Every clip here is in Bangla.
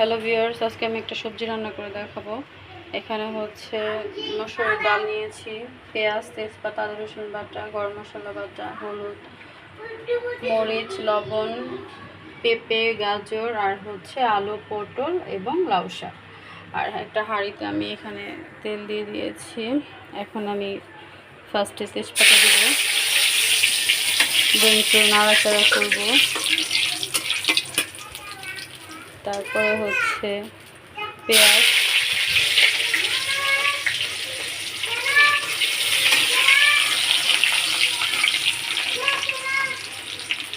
হ্যালো ভিউয়ার্স, আজকে আমি একটা সবজি রান্না করে দেখাবো। এখানে হচ্ছে মসুর ডাল নিয়েছি, পেঁয়াজ, তেজপাতা, আদা, রসুন বাটা, গরম মশলা বাটা, হলুদ, মরিচ, লবণ, পেঁপে, গাজর, আর হচ্ছে আলু, পটল এবং লাউ শাক। আর একটা হাঁড়িতে আমি এখানে তেল দিয়ে দিয়েছি। এখন আমি ফার্স্টে তেজপাতা দেবো। একটু নাড়াচাড়া করব। তারপরে হচ্ছে পেঁয়াজ।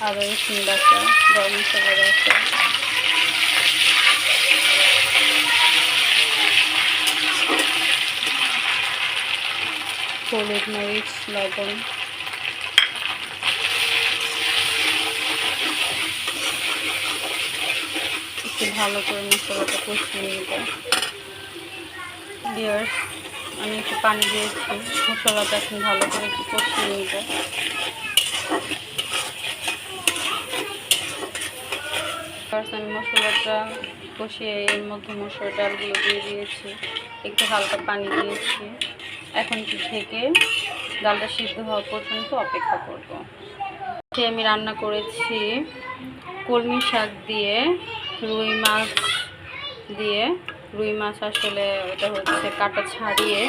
আদা রসুন গরম মশলা বাটা। হলুদ মরিচ লবণ একটু ভালো করে মশলাটা কষিয়ে নিব ডিয়ার্স আমি একটু পানি দিয়েছি, মশলাটা এখন ভালো করে একটু কষিয়ে First আমি মশলাটা কষিয়ে এর মধ্যে মশলা ডালগুলো দিয়ে দিয়েছি, একটু হালকা পানি দিয়েছি। এখন একটু ঢেকে ডালটা সিদ্ধ হওয়া পর্যন্ত অপেক্ষা করব। আমি রান্না করেছি কলমি শাক দিয়ে, রুই মাছ দিয়ে, রুই মাছ আসলে ওটা হচ্ছে কাটা ছাড়িয়ে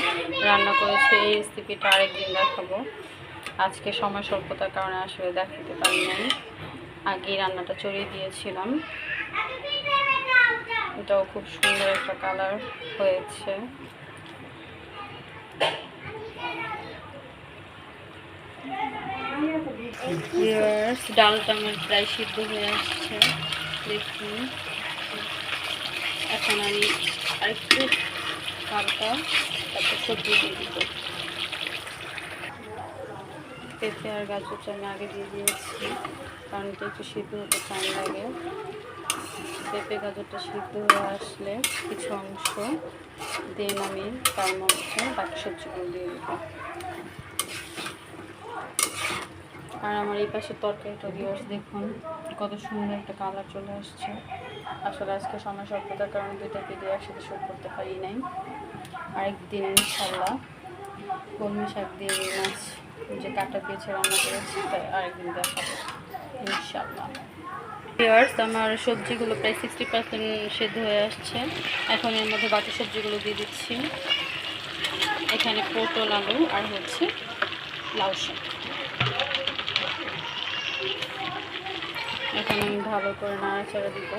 রান্না করেছি। এই রেসিপিটা আরেকদিন দেখাবো। আজকে সময় স্বল্পতার কারণে আসলে দেখাতে পারি নাই আগেই রান্নাটা চড়িয়ে দিয়েছিলাম। এটাও খুব সুন্দর একটা কালার হয়েছে। ডালটা আমার প্রায় সিদ্ধ হয়ে আসছে। দেখুন। এখন আমি আরেকটু হালকা তারপর সবজি দিয়ে দিব। পেঁপে আর গাজরটা আমি আগে দিয়ে দিয়েছি, কারণ এটা একটু সিদ্ধ হতে টাইম লাগে। পেঁপে গাজরটা সিদ্ধ হয়ে আসলে কিছু অংশ, দেন আমি তার মধ্যে বাকি সবজিগুলো দিয়ে দেবো। আর আমার এই পাশে তরকারিটা ভিউয়ার্স দেখুন কত সুন্দর একটা কালার চলে আসছে। আসলে আজকে সময় স্বল্পতার কারণে দুইটা ভিডিও একসাথে শুট করতে পারি নাই। আরেকদিন ইনশাল্লাহ কলমি শাক দিয়ে মাছ যে কাটা দিয়েছে রান্না করেছি, তাই আরেকদিন দেখাবো, ইনশাল্লাহ। আমার সবজিগুলো প্রায় সিক্সটি পার্সেন্ট সেদ্ধ হয়ে আসছে। এখন এর মধ্যে বাকি সবজিগুলো দিয়ে দিচ্ছি। এখানে পটল, আলু আর হচ্ছে লাউ শাক। এখন আমি ভালো করে নাড়াচাড়া দিব।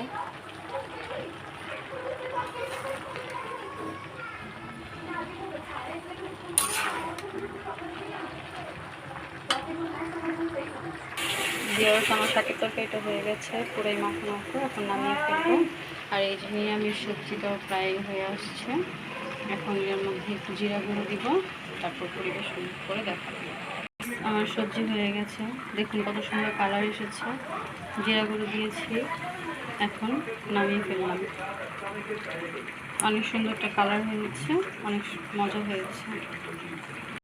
দিয়ার আমার শাকের তরকারিটা হয়ে গেছে, পুরাই মাখো মাখো, এখন নামিয়ে ফেলব। আর এই যে নিরামিষ সবজিটাও প্রায় হয়ে আসছে। এখন এর মধ্যে একটু জিরা গুঁড়ো দিব, তারপর পরিবেশন করে দেখাবো। আমার সবজি হয়ে গেছে। দেখুন কত সুন্দর কালার এসেছে। জিরা দিয়েছি। এখন নামিয়ে ফেললাম। অনেক সুন্দর একটা কালার হয়েছে অনেক মজা হয়েছে।